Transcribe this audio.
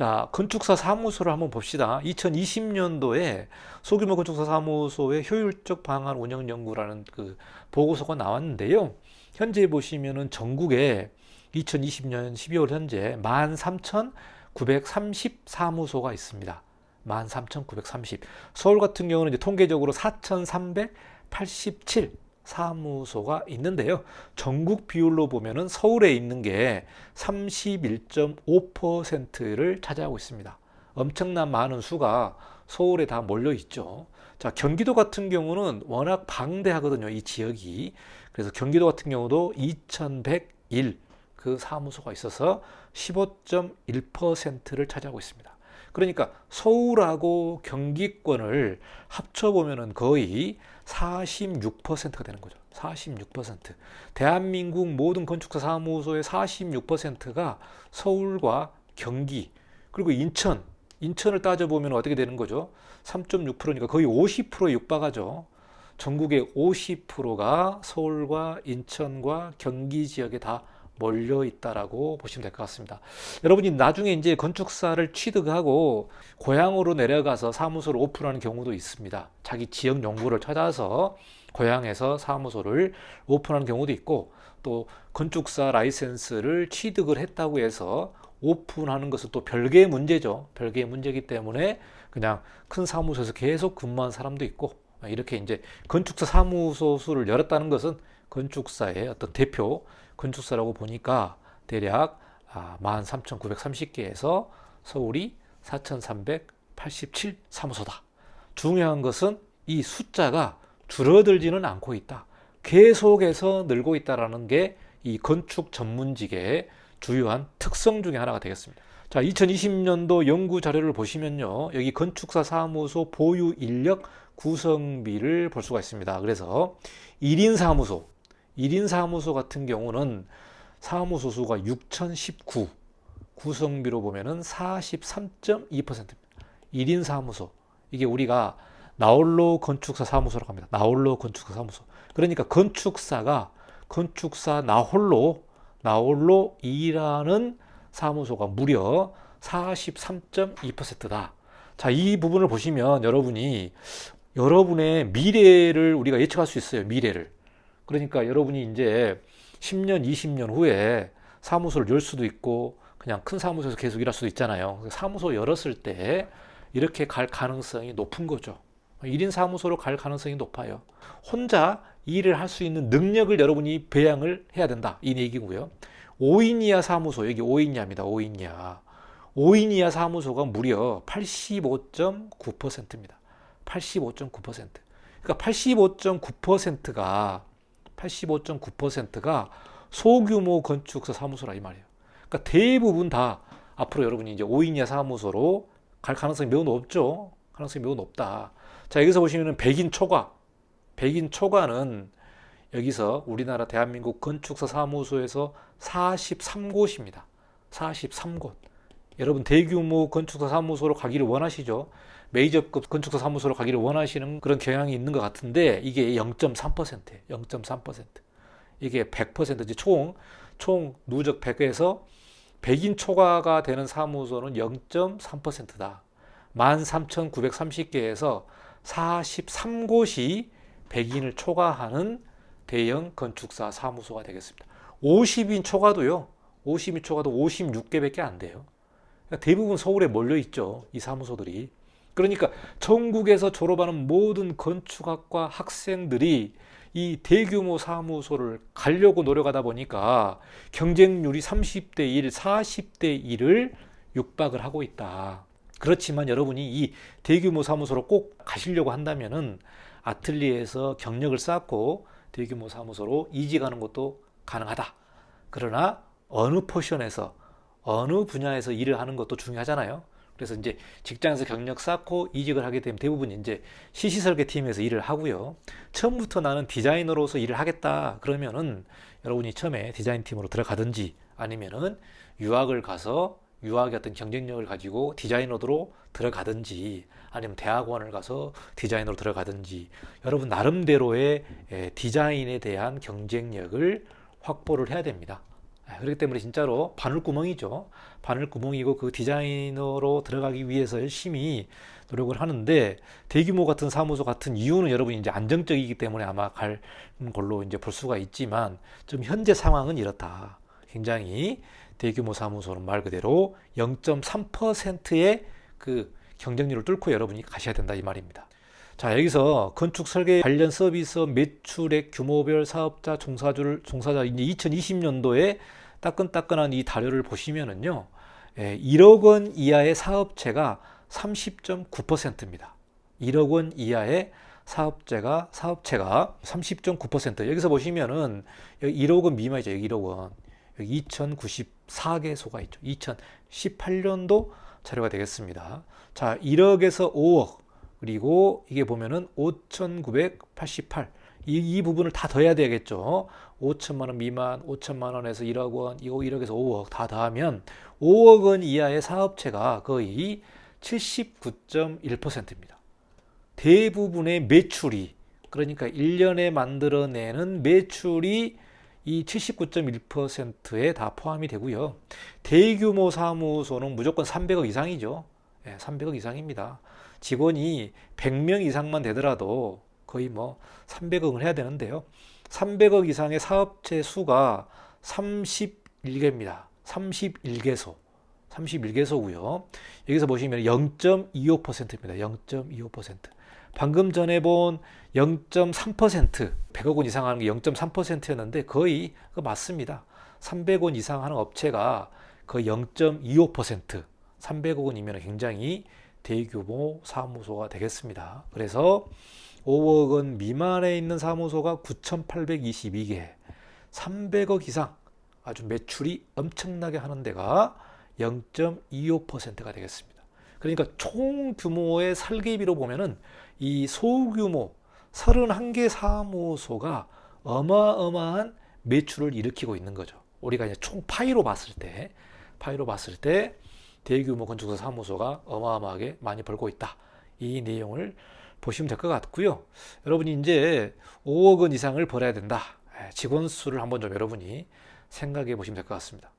자, 건축사 사무소를 한번 봅시다. 2020년도에 소규모 건축사 사무소의 효율적 방안 운영 연구라는 그 보고서가 나왔는데요. 현재 보시면은 전국에 2020년 12월 현재 13,930 사무소가 있습니다. 13,930. 서울 같은 경우는 이제 통계적으로 4,387 사무소가 있는데요. 전국 비율로 보면은 서울에 있는 게 31.5%를 차지하고 있습니다. 엄청난 많은 수가 서울에 다 몰려 있죠. 자, 경기도 같은 경우는 워낙 방대하거든요. 이 지역이. 그래서 경기도 같은 경우도 2101 그 사무소가 있어서 15.1%를 차지하고 있습니다. 그러니까 서울하고 경기권을 합쳐보면은 거의 46%가 되는 거죠. 46%. 대한민국 모든 건축사 사무소의 46%가 서울과 경기, 그리고 인천, 인천을 따져보면 어떻게 되는 거죠? 3.6%니까 거의 50%에 육박하죠. 전국의 50%가 서울과 인천과 경기 지역에 다 몰려 있다라고 보시면 될 것 같습니다. 여러분이 나중에 이제 건축사를 취득하고 고향으로 내려가서 사무소를 오픈하는 경우도 있습니다. 자기 지역 연구를 찾아서 고향에서 사무소를 오픈하는 경우도 있고 또 건축사 라이센스를 취득을 했다고 해서 오픈하는 것은 또 별개의 문제죠. 별개의 문제이기 때문에 그냥 큰 사무소에서 계속 근무한 사람도 있고 이렇게 이제 건축사 사무소 수를 열었다는 것은 건축사의 어떤 대표 건축사라고 보니까 대략 13,930개에서 서울이 4,387 사무소다. 중요한 것은 이 숫자가 줄어들지는 않고 있다. 계속해서 늘고 있다라는 게 이 건축 전문직의 주요한 특성 중에 하나가 되겠습니다. 자, 2020년도 연구 자료를 보시면요. 여기 건축사 사무소 보유 인력 구성비를 볼 수가 있습니다. 그래서 1인 사무소, 1인 사무소 같은 경우는 사무소 수가 6019, 구성비로 보면은 43.2%입니다. 1인 사무소. 이게 우리가 나홀로 건축사 사무소라고 합니다. 나홀로 건축사 사무소. 그러니까 건축사가 건축사 나홀로 나홀로 일하는 사무소가 무려 43.2%다. 자, 이 부분을 보시면 여러분이 여러분의 미래를 우리가 예측할 수 있어요. 미래를. 그러니까 여러분이 이제 10년, 20년 후에 사무소를 열 수도 있고 그냥 큰 사무소에서 계속 일할 수도 있잖아요. 사무소 열었을 때 이렇게 갈 가능성이 높은 거죠. 1인 사무소로 갈 가능성이 높아요. 혼자 일을 할 수 있는 능력을 여러분이 배양을 해야 된다. 이 얘기고요. 5인 이하 사무소, 여기 5인 이하입니다. 5인 이하. 5인 이하 사무소가 무려 85.9%입니다. 85.9%. 그러니까 85.9%가 85.9%가 소규모 건축사 사무소라 이 말이에요. 그러니까 대부분 다 앞으로 여러분이 이제 5인 이하 사무소로 갈 가능성이 매우 높죠. 가능성이 매우 높다. 자, 여기서 보시면은 백인 초과. 백인 초과는 여기서 우리나라 대한민국 건축사 사무소에서 43곳입니다. 43곳. 여러분 대규모 건축사 사무소로 가기를 원하시죠? 메이저급 건축사 사무소로 가기를 원하시는 그런 경향이 있는 것 같은데 이게 0.3%예요. 0.3%. 이게 100% 이제 총, 총 누적 100에서 100인 초과가 되는 사무소는 0.3%다. 13,930개에서 43곳이 100인을 초과하는 대형 건축사 사무소가 되겠습니다. 50인 초과도요. 50인 초과도 56개밖에 안 돼요. 그러니까 대부분 서울에 몰려 있죠. 이 사무소들이. 그러니까 전국에서 졸업하는 모든 건축학과 학생들이 이 대규모 사무소를 가려고 노력하다 보니까 경쟁률이 30대 1, 40대 1을 육박을 하고 있다. 그렇지만 여러분이 이 대규모 사무소로 꼭 가시려고 한다면은 아틀리에에서 경력을 쌓고 대규모 사무소로 이직하는 것도 가능하다. 그러나 어느 포션에서 어느 분야에서 일을 하는 것도 중요하잖아요. 그래서 이제 직장에서 경력 쌓고 이직을 하게 되면 대부분 이제 시시설계 팀에서 일을 하고요. 처음부터 나는 디자이너로서 일을 하겠다. 그러면은 여러분이 처음에 디자인 팀으로 들어가든지 아니면은 유학을 가서 유학의 어떤 경쟁력을 가지고 디자이너로 들어가든지 아니면 대학원을 가서 디자이너로 들어가든지 여러분 나름대로의 디자인에 대한 경쟁력을 확보를 해야 됩니다. 예, 그렇기 때문에 진짜로 바늘구멍이죠. 바늘구멍이고 그 디자이너로 들어가기 위해서 열심히 노력을 하는데 대규모 같은 사무소 같은 이유는 여러분이 이제 안정적이기 때문에 아마 갈 걸로 이제 볼 수가 있지만 좀 현재 상황은 이렇다. 굉장히 대규모 사무소는 말 그대로 0.3%의 그 경쟁률을 뚫고 여러분이 가셔야 된다 이 말입니다. 자 여기서 건축 설계 관련 서비스 매출액 규모별 사업자 종사주를 종사자 이제 2020년도에 따끈따끈한 이 자료를 보시면은요, 예, 1억 원 이하의 사업체가 30.9%입니다. 1억 원 이하의 사업체가 사업체가 30.9% 여기서 보시면은 여기 1억 원 미만이죠. 여기 1억 원. 여기 2094개소가 있죠. 2018년도 자료가 되겠습니다. 자, 1억에서 5억 그리고 이게 보면은 5,988 이, 이 부분을 다 더해야 되겠죠. 5천만 원 미만, 5천만 원에서 1억 원, 이거 1억에서 5억 다 더하면 5억 원 이하의 사업체가 거의 79.1%입니다. 대부분의 매출이 그러니까 1년에 만들어내는 매출이 이 79.1%에 다 포함이 되고요. 대규모 사무소는 무조건 300억 이상이죠. 예, 300억 이상입니다. 직원이 100명 이상만 되더라도 거의 뭐 300억을 해야 되는데요. 300억 이상의 사업체 수가 31개입니다. 31개소. 31개소고요. 여기서 보시면 0.25%입니다. 0.25%. 방금 전에 본 0.3% 100억 원 이상 하는 게 0.3%였는데 거의 그 맞습니다. 300원 이상 하는 업체가 거의 0.25% 300억 원이면 굉장히 대규모 사무소가 되겠습니다. 그래서 5억 원 미만에 있는 사무소가 9,822개, 300억 이상 아주 매출이 엄청나게 하는 데가 0.25%가 되겠습니다. 그러니까 총 규모의 설계비로 보면은 이 소규모 31개 사무소가 어마어마한 매출을 일으키고 있는 거죠. 우리가 이제 총 파이로 봤을 때, 파이로 봤을 때 대규모 건축사 사무소가 어마어마하게 많이 벌고 있다. 이 내용을 보시면 될 것 같고요. 여러분이 이제 5억 원 이상을 벌어야 된다. 예, 직원 수를 한번 좀 여러분이 생각해 보시면 될 것 같습니다.